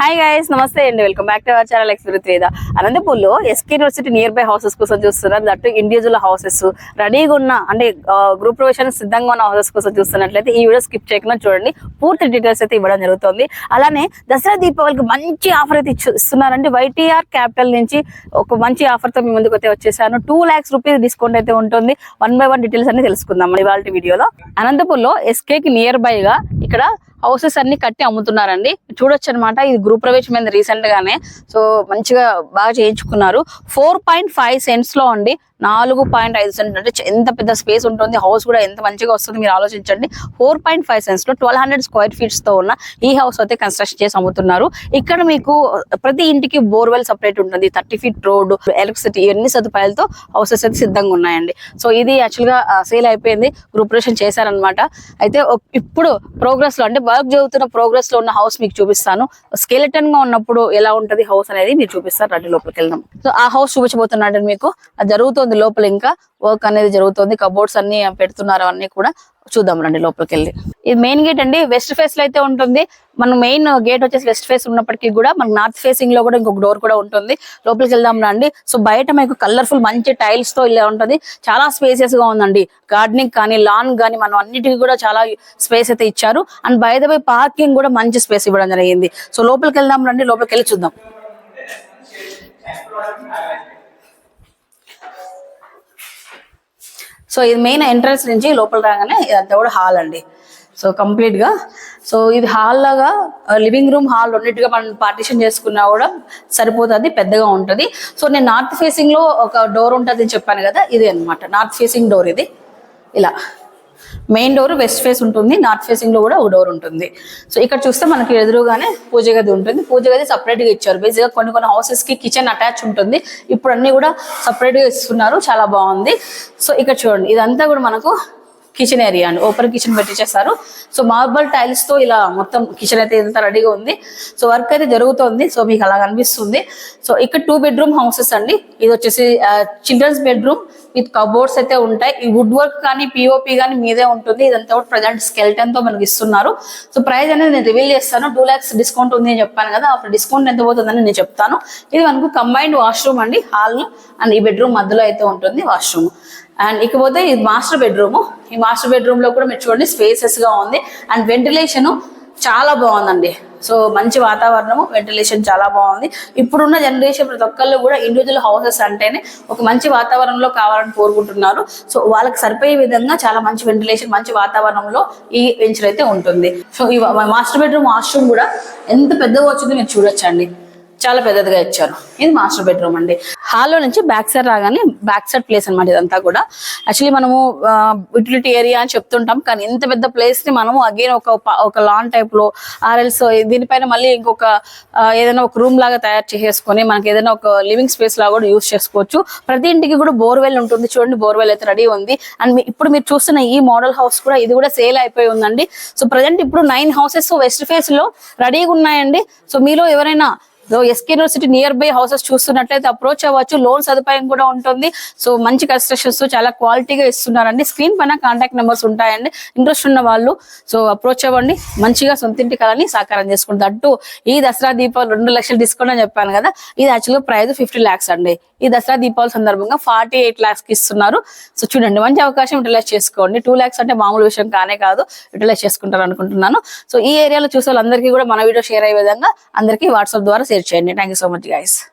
Hi guys నమస్తే అండి. Welcome back to our channel experience Veda అనంతపూర్లో SK university nearby houses కోసం చూస్తున్నారు. దట్టు ఇండివిజువల్ హౌసెస్ రెడీగా ఉన్న అంటే గ్రూప్ ప్రొవేషన్ సిద్ధంగా ఉన్న హౌసెస్ కోసం చూస్తున్నట్లయితే ఈ వీడియో స్కిప్ చేయకుండా చూడండి. పూర్తి డీటెయిల్స్ అయితే ఇవ్వడం జరుగుతుంది. అలానే దసరా దీపావళికి మంచి ఆఫర్ అయితే ఇచ్చు- ఇస్తున్నారండి. వైటీఆర్ క్యాపిటల్ నుంచి ఒక మంచి ఆఫర్తో మీ ముందుకు అయితే వచ్చేసాను. టూ ల్యాక్స్ రూపీస్ డిస్కౌంట్ అయితే ఉంటుంది. వన్ బై వన్ డీటెయిల్స్ అన్ని తెలుసుకుందాం. ఇవాళ వీడియోలో అనంతపూర్లో ఎస్కే కి నియర్ బైగా ఇక్కడ హౌసెస్ అన్ని కట్టి అమ్ముతున్నారండి. చూడొచ్చు అనమాట ఇది గృహ ప్రవేశం అయింది రీసెంట్ గానే. సో మంచిగా బాగా చేయించుకున్నారు. ఫోర్ పాయింట్ ఫైవ్ సెంట్స్లో అండి నాలుగు పాయింట్ ఐదు సెంట్ అంటే ఎంత పెద్ద స్పేస్ ఉంటుంది హౌస్ కూడా ఎంత మంచిగా వస్తుంది మీరు ఆలోచించండి. ఫోర్ పాయింట్ ఫైవ్ సెంట్స్లో ట్వెల్వ్ హండ్రెడ్ స్క్వేర్ ఫీట్స్తో ఉన్న ఈ హౌస్ అయితే కన్స్ట్రక్షన్ చేసి అమ్ముతున్నారు. ఇక్కడ మీకు ప్రతి ఇంటికి బోర్వెల్ సపరేట్ ఉంటుంది. థర్టీ ఫీట్ రోడ్ ఎలక్ట్రిసిటీ ఇవన్నీ సదుపాయాలతో హౌసెస్ అయితే సిద్ధంగా ఉన్నాయండి. సో ఇది యాక్చువల్గా సేల్ అయిపోయింది. గ్రూపరేషన్ చేశారనమాట. అయితే ఇప్పుడు ప్రోగ్రెస్లో అంటే వర్క్ జరుగుతున్న ప్రోగ్రెస్లో ఉన్న హౌస్ మీకు చూపిస్తాను. స్కెలెటన్గా ఉన్నప్పుడు ఎలా ఉంటది హౌస్ అనేది మీరు చూపిస్తారు రండి లోపలికి వెళ్దాం. సో ఆ హౌస్ చూపించబోతున్నాడు మీకు. అది జరుగుతుంది లోపల ఇంకా. వర్క్ అనేది జరుగుతుంది. కబోర్డ్స్ అన్ని పెడుతున్నారు అన్ని కూడా. చూద్దాం రండి లోపలికి వెళ్ళి. ఇది మెయిన్ గేట్ అండి. వెస్ట్ ఫేస్లో అయితే ఉంటుంది. మన మెయిన్ గేట్ వచ్చేసి వెస్ట్ ఫేస్ ఉన్నప్పటికీ కూడా మనకు నార్త్ ఫేసింగ్లో కూడా ఇంకొక డోర్ కూడా ఉంటుంది. లోపలికి వెళ్దాం రండి. సో బయట మీకు కలర్ఫుల్ మంచి టైల్స్తో ఇలా ఉంటుంది. చాలా స్పేసియస్గా ఉందండి. గార్డెనింగ్ కానీ లాన్ కానీ మనం అన్నిటికీ కూడా చాలా స్పేస్ అయితే ఇచ్చారు. అండ్ బై ద పార్కింగ్ కూడా మంచి స్పేస్ ఇవ్వడం జరిగింది. సో లోపలికి వెళ్దాం రండి. లోపలికి వెళ్ళి చూద్దాం. సో ఇది మెయిన్ ఎంట్రన్స్ నుంచి లోపల రాగానే ఇదంతా కూడా హాల్ అండి. సో కంప్లీట్గా. సో ఇది హాల్ లాగా లివింగ్ రూమ్ హాల్ రెండింటిగా మనం పార్టిషన్ చేసుకున్నా కూడా సరిపోతుంది పెద్దగా ఉంటుంది. సో నేను నార్త్ ఫేసింగ్లో ఒక డోర్ ఉంటుంది అని చెప్పాను కదా ఇది అన్నమాట. నార్త్ ఫేసింగ్ డోర్ ఇది. ఇలా. మెయిన్ డోర్ వెస్ట్ ఫేస్ ఉంటుంది నార్త్ ఫేసింగ్లో కూడా ఒక డోర్ ఉంటుంది. సో ఇక్కడ చూస్తే మనకి ఎదురుగానే పూజ గది ఉంటుంది. పూజ గది సపరేట్గా ఇచ్చారు. బేసిక్గా కొన్ని కొన్ని హౌసెస్కి కిచెన్ అటాచ్ ఉంటుంది. ఇప్పుడు అన్ని కూడా సపరేట్గా ఇస్తున్నారు. చాలా బాగుంది. సో ఇక్కడ చూడండి ఇదంతా కూడా మనకు కిచెన్ ఏరియా అండి. ఓపెన్ కిచెన్ పెట్టించేస్తారు సో మార్బల్ టైల్స్తో ఇలా మొత్తం కిచెన్ అయితే ఎంత రెడీగా ఉంది. సో వర్క్ అయితే జరుగుతోంది. సో మీకు అలా కనిపిస్తుంది. సో ఇక్కడ టూ బెడ్రూమ్ హౌసెస్ అండి. ఇది వచ్చేసి చిల్డ్రన్స్ బెడ్రూమ్ విత్ కబోర్డ్స్ అయితే ఉంటాయి. ఈ వుడ్ వర్క్ కానీ పిఓపి కానీ మీదే ఉంటుంది. ఇదంతా కూడా ప్రజెంట్ స్కెల్టన్తో మనకి ఇస్తున్నారు. సో ప్రైస్ అనేది నేను రివీల్ చేస్తాను. టూ లాక్స్ డిస్కౌంట్ ఉంది అని చెప్పాను కదా. అప్పుడు డిస్కౌంట్ ఎంత పోతుందని నేను చెప్తాను. ఇది మనకు కంబైన్డ్ వాష్రూమ్ అండి. హాల్ అండ్ ఈ బెడ్రూమ్ మధ్యలో అయితే ఉంటుంది వాష్రూమ్ అండ్ ఇకపోతే ఇది మాస్టర్ బెడ్రూమ్. ఈ మాస్టర్ బెడ్రూమ్లో కూడా మీరు చూడండి స్పేసెస్గా ఉంది. అండ్ వెంటిలేషన్ చాలా బాగుందండి. సో మంచి వాతావరణము వెంటిలేషన్ చాలా బాగుంది. ఇప్పుడున్న జనరేషన్ ప్రతి ఒక్కళ్ళు కూడా ఇండివిజువల్ హౌసెస్ అంటేనే ఒక మంచి వాతావరణంలో కావాలని కోరుకుంటున్నారు. సో వాళ్ళకి సరిపోయే విధంగా చాలా మంచి వెంటిలేషన్ మంచి వాతావరణంలో ఈ వెంచర్ అయితే ఉంటుంది. సో ఈ మాస్టర్ బెడ్రూమ్ వాష్రూమ్ కూడా ఎంత పెద్దగా వచ్చిందో మీరు చూడొచ్చండి. చాలా పెద్దదిగా ఇచ్చారు. ఇది మాస్టర్ బెడ్రూమ్ అండి. హాల్లో నుంచి బ్యాక్ సైడ్ రాగానే బ్యాక్ సైడ్ ప్లేస్ అనమాట ఇదంతా కూడా. యాక్చువల్లీ మనము యూటిలిటీ ఏరియా అని చెప్తుంటాం కానీ ఇంత పెద్ద ప్లేస్ని మనము అగైన్ ఒక ఒక లాన్ టైప్లో ఆర్ఎల్స్ దీనిపైన మళ్ళీ ఇంకొక ఏదైనా ఒక రూమ్ లాగా తయారు చేసేసుకొని మనకి ఏదైనా ఒక లివింగ్ స్పేస్ లాగా కూడా యూస్ చేసుకోవచ్చు. ప్రతి ఇంటికి కూడా బోర్వెల్ ఉంటుంది చూడండి బోర్వెల్ అయితే రెడీ ఉంది. అండ్ ఇప్పుడు మీరు చూస్తున్న ఈ మోడల్ హౌస్ కూడా ఇది కూడా సేల్ అయిపోయి ఉందండి. సో ప్రజెంట్ ఇప్పుడు నైన్ హౌసెస్ వెస్ట్ ఫేస్లో రెడీగా ఉన్నాయండి. సో మీలో ఎవరైనా SK university nearby houses చూస్తున్నట్లయితే అప్రోచ్ అవ్వచ్చు. లోన్ సదుపాయం కూడా ఉంటుంది. సో మంచి కన్స్ట్రక్షన్స్ చాలా క్వాలిటీగా ఇస్తున్నారండి. స్క్రీన్ పైన కాంటాక్ట్ నెంబర్స్ ఉంటాయండి. ఇంట్రెస్ట్ ఉన్న వాళ్ళు సో అప్రోచ్ అవ్వండి. మంచిగా సొంతింటి కళని సాకారం చేసుకుంటారు. అటు ఈ దసరా దీపావళి రెండు లక్షలు డిస్కౌంట్ అని చెప్పాను కదా. ఇది యాక్చువల్గా ప్రైస్ ఫిఫ్టీ ల్యాక్స్ అండి. ఈ దసరా దీపావళి సందర్భంగా ఫార్టీ ఎయిట్ ల్యాక్స్కి ఇస్తున్నారు. సో చూడండి మంచి అవకాశం యూటిలైజ్ చేసుకోండి. టూ ల్యాక్స్ అంటే మామూలు విషయం కానే కాదు యూటిలైజ్ చేసుకుంటారు అనుకుంటున్నాను. సో ఈ ఏరియాలో చూసే వాళ్ళందరికీ కూడా మన వీడియో షేర్ అయ్యే విధంగా అందరికీ వాట్సాప్ ద్వారా షేర్ చేయండి. Thank you so much guys